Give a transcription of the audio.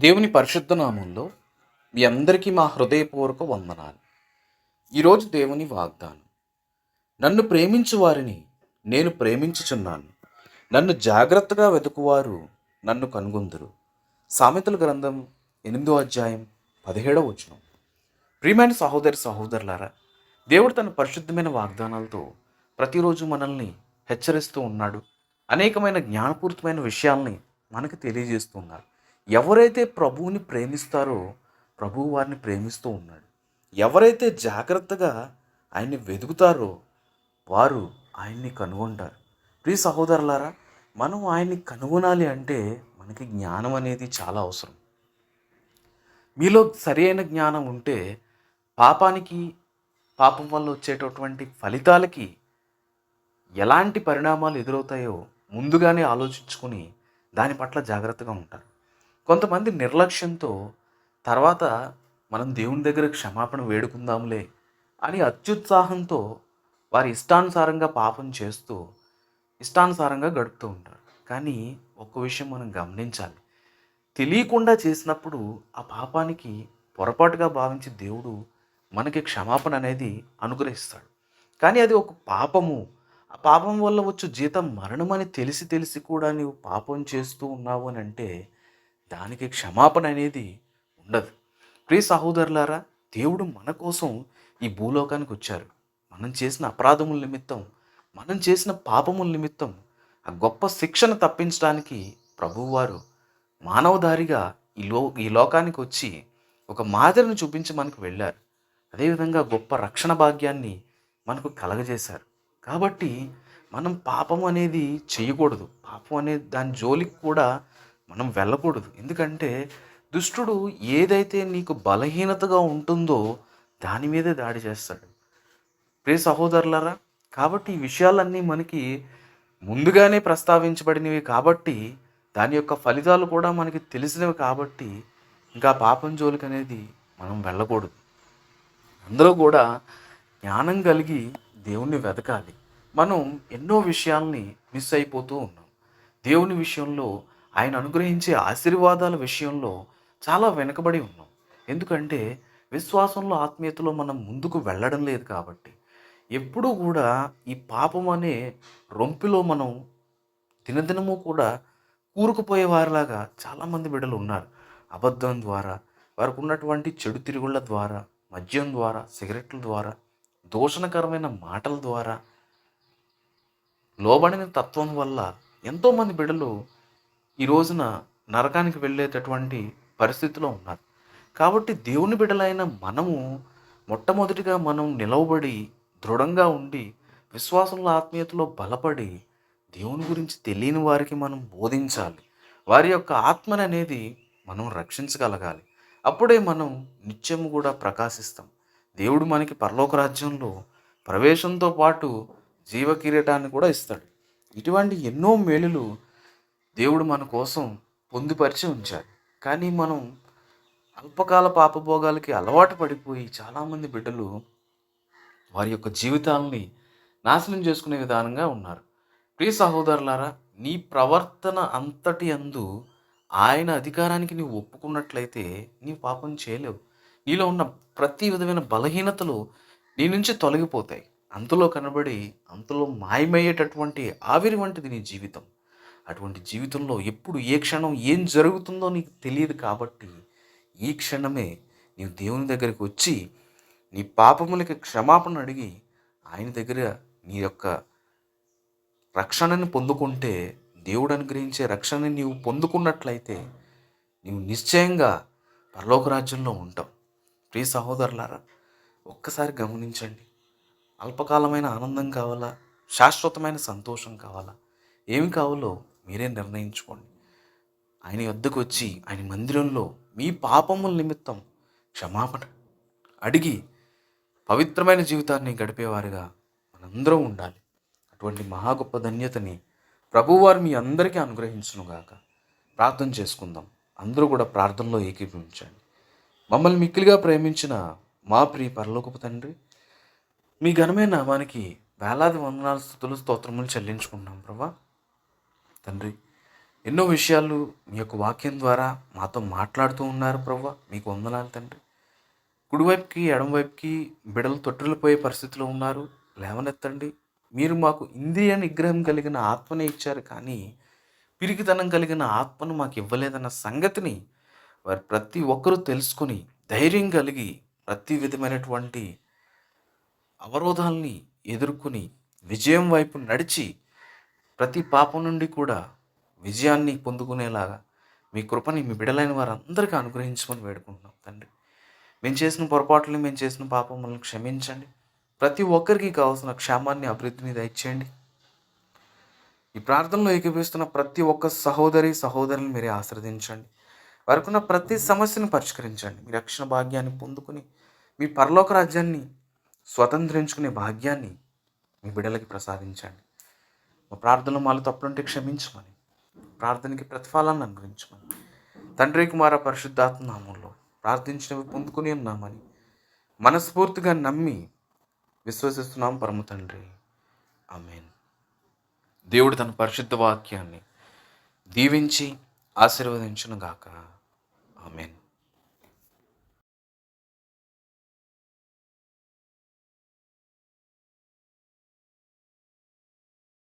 దేవుని పరిశుద్ధ నామంలో మీ అందరికీ మా హృదయపూర్వక వందనాలు. ఈరోజు దేవుని వాగ్దానం. నన్ను ప్రేమించు వారిని నేను ప్రేమించుచున్నాను. నన్ను జాగ్రత్తగా వెతుకువారు నన్ను కనుగొందురు. సామెతల గ్రంథం ఎనిమిదో అధ్యాయం పదిహేడవ వచనం. ప్రియమైన సహోదరి సహోదరులారా దేవుడు తన పరిశుద్ధమైన వాగ్దానాలతో ప్రతిరోజు మనల్ని హెచ్చరిస్తూ ఉన్నాడు. అనేకమైన జ్ఞానపూరితమైన విషయాల్ని మనకు తెలియజేస్తున్నారు ఎవరైతే ప్రభువుని ప్రేమిస్తారో ప్రభువు వారిని ప్రేమిస్తూ ఉన్నాడు. ఎవరైతే జాగ్రత్తగా ఆయన్ని వెతుకుతారో వారు ఆయన్ని కనుగొంటారు. ప్రియ సహోదరులారా మనం ఆయన్ని కనుగొనాలి అంటే మనకి జ్ఞానం అనేది చాలా అవసరం. మీలో సరైన జ్ఞానం ఉంటే పాపానికి పాపం వల్ల వచ్చేటటువంటి ఫలితాలకి ఎలాంటి పరిణామాలు ఎదురవుతాయో ముందుగానే ఆలోచించుకొని దాని పట్ల జాగ్రత్తగా ఉంటారు. కొంతమంది నిర్లక్ష్యంతో తర్వాత మనం దేవుని దగ్గర క్షమాపణ వేడుకుందాంలే అని అత్యుత్సాహంతో వారి ఇష్టానుసారంగా పాపం చేస్తూ ఇష్టానుసారంగా గడుపుతూ ఉంటారు. కానీ ఒక్క విషయం మనం గమనించాలి. తెలియకుండా చేసినప్పుడు ఆ పాపానికి పొరపాటుగా భావించి దేవుడు మనకి క్షమాపణ అనేది అనుగ్రహిస్తాడు. కానీ అది ఒక పాపము. ఆ పాపం వల్ల వచ్చు జీతం మరణం అని తెలిసి తెలిసి కూడా నీవు పాపం చేస్తూ ఉన్నావు అని అంటే దానికి క్షమాపణ అనేది ఉండదు. ప్రియ సహోదరులారా దేవుడు మన కోసం ఈ భూలోకానికి వచ్చారు. మనం చేసిన అపరాధముల నిమిత్తం మనం చేసిన పాపముల నిమిత్తం ఆ గొప్ప శిక్షను తప్పించడానికి ప్రభువువారు మానవదారిగా ఈ లో ఈ లోకానికి వచ్చి ఒక మాదిరిని చూపించి మనకు వెళ్ళారు. అదేవిధంగా గొప్ప రక్షణ భాగ్యాన్ని మనకు కలగజేశారు. కాబట్టి మనం పాపం అనేది చేయకూడదు. పాపం అనేది దాని జోలికి కూడా మనం వెళ్ళకూడదు. ఎందుకంటే దుష్టుడు ఏదైతే నీకు బలహీనతగా ఉంటుందో దాని మీదే దాడి చేస్తాడు. ప్రే సహోదరులారా కాబట్టి ఈ విషయాలన్నీ మనకి ముందుగానే ప్రస్తావించబడినవి కాబట్టి దాని యొక్క ఫలితాలు కూడా మనకి తెలిసినవి కాబట్టి ఇంకా పాపం జోలికి అనేది మనం వెళ్ళకూడదు. అందరూ కూడా జ్ఞానం కలిగి దేవుణ్ణి వెతకాలి. మనం ఎన్నో విషయాల్ని మిస్ అయిపోతూ ఉన్నాం. దేవుని విషయంలో ఆయన అనుగ్రహించే ఆశీర్వాదాల విషయంలో చాలా వెనుకబడి ఉన్నాం. ఎందుకంటే విశ్వాసంలో ఆత్మీయతలో మనం ముందుకు వెళ్ళడం లేదు కాబట్టి. ఎప్పుడూ కూడా ఈ పాపం అనే రొంపిలో మనం దినదినము కూడా కూరుకుపోయేవారిలాగా చాలామంది బిడ్డలు ఉన్నారు. అబద్ధం ద్వారా వారికి ఉన్నటువంటి చెడు తిరుగుళ్ళ ద్వారా మద్యం ద్వారా సిగరెట్ల ద్వారా దూషణకరమైన మాటల ద్వారా లోబడిన తత్వం వల్ల ఎంతోమంది బిడ్డలు ఈ రోజున నరకానికి వెళ్ళేటటువంటి పరిస్థితిలో ఉన్నారు. కాబట్టి దేవుని బిడ్డలైన మనము మొట్టమొదటిగా మనం నిలవబడి దృఢంగా ఉండి విశ్వాసంలో ఆత్మీయతలో బలపడి దేవుని గురించి తెలియని వారికి మనం బోధించాలి. వారి యొక్క ఆత్మని అనేది మనం రక్షించగలగాలి. అప్పుడే మనం నిత్యము కూడా ప్రకాశిస్తాం. దేవుడు మనకి పరలోక రాజ్యంలో ప్రవేశంతో పాటు జీవ కిరీటాన్ని కూడా ఇస్తాడు. ఇటువంటి ఎన్నో మేలులు దేవుడు మన కోసం పొందుపరిచి ఉంచాడు. కానీ మనం అల్పకాల పాపభోగాలకి అలవాటు పడిపోయి చాలామంది బిడ్డలు వారి యొక్క జీవితాలని నాశనం చేసుకునే విధానంగా ఉన్నారు. ప్రియ సహోదరులారా నీ ప్రవర్తన అంతటి అందు ఆయన అధికారానికి నీవు ఒప్పుకున్నట్లయితే నీ పాపం చేయలేవు. నీలో ఉన్న ప్రతి విధమైన బలహీనతలు నీ నుంచి తొలగిపోతాయి. అంతలో కనబడి అంతలో మాయమయ్యేటటువంటి ఆవిరి వంటిది నీ జీవితం. అటువంటి జీవితంలో ఎప్పుడు ఏ క్షణం ఏం జరుగుతుందో నీకు తెలియదు కాబట్టి ఈ క్షణమే నీవు దేవుని దగ్గరికి వచ్చి నీ పాపములకి క్షమాపణ అడిగి ఆయన దగ్గర నీ యొక్క రక్షణని పొందుకుంటే దేవుడు అనుగ్రహించే రక్షణని నీవు పొందుకున్నట్లయితే నీవు నిశ్చయంగా పరలోక రాజ్యంలో ఉంటావు. ప్రియ సహోదరులారా ఒక్కసారి గమనించండి. అల్పకాలమైన ఆనందం కావాలా? శాశ్వతమైన సంతోషం కావాలా? ఏమి కావాలో మీరే నిర్ణయించుకోండి. ఆయన వద్దకు వచ్చి ఆయన మందిరంలో మీ పాపముల నిమిత్తం క్షమాపణ అడిగి పవిత్రమైన జీవితాన్ని గడిపేవారుగా మనందరం ఉండాలి. అటువంటి మహా గొప్ప ధన్యతని ప్రభువారు మీ అందరికీ అనుగ్రహించునుగాక. ప్రార్థన చేసుకుందాం. అందరూ కూడా ప్రార్థనలో ఏకీభవించండి. మమ్మల్ని మిక్కిలిగా ప్రేమించిన మా ప్రియ పరలోకపు తండ్రి మీ ఘనమైన నామానికి వేలాది వందనాలు స్థుతులు స్తోత్రములు చెల్లించుకుంటాం ప్రభా. తండ్రి ఎన్నో విషయాలు మీ యొక్క వాక్యం ద్వారా మాతో మాట్లాడుతూ ఉన్నారు ప్రవ్వ. మీకు వందనాలు తండ్రి. కుడివైపుకి ఎడమవైపుకి బిడలు తొట్టులపోయే పరిస్థితిలో ఉన్నారు. లేవనెత్తండి. మీరు మాకు ఇంద్రియ నిగ్రహం కలిగిన ఆత్మనే ఇచ్చారు కానీ పిరికితనం కలిగిన ఆత్మను మాకు ఇవ్వలేదన్న సంగతిని వారు ప్రతి ఒక్కరూ తెలుసుకొని ధైర్యం కలిగి ప్రతి విధమైనటువంటి అవరోధాలని ఎదుర్కొని విజయం వైపు నడిచి ప్రతి పాపం నుండి కూడా విజయాన్ని పొందుకునేలాగా మీ కృపని మీ బిడలైన వారందరికీ అనుగ్రహించమని వేడుకుంటున్నాం తండ్రి. మేము చేసిన పొరపాట్లని మేము చేసిన పాపములను క్షమించండి. ప్రతి ఒక్కరికి కావాల్సిన క్షేమాన్ని అభివృద్ధిని దయచేయండి. ఈ ప్రార్థనలో ఏకీపిస్తున్న ప్రతి ఒక్క సహోదరి సహోదరుని మీరే ఆశ్రదించండి వారికున్న ప్రతి సమస్యను పరిష్కరించండి. మీ రక్షణ భాగ్యాన్ని పొందుకుని మీ పరలోక రాజ్యాన్ని స్వతంత్రించుకునే భాగ్యాన్ని మీ బిడ్డలకి ప్రసాదించండి. మా ప్రార్థనలు మాలో తప్పులుంటే క్షమించమని ప్రార్థనకి ప్రతిఫలాన్ని అనుగ్రహించమని. తండ్రి కుమార పరిశుద్ధాత్మ నామంలో ప్రార్థించినవి పొందుకుని ఉన్నామని మనస్ఫూర్తిగా నమ్మి విశ్వసిస్తున్నాం పరమ తండ్రి. ఆమెన్. దేవుడు తన పరిశుద్ధ వాక్యాన్ని దీవించి ఆశీర్వదించునుగాక. ఆమెన్.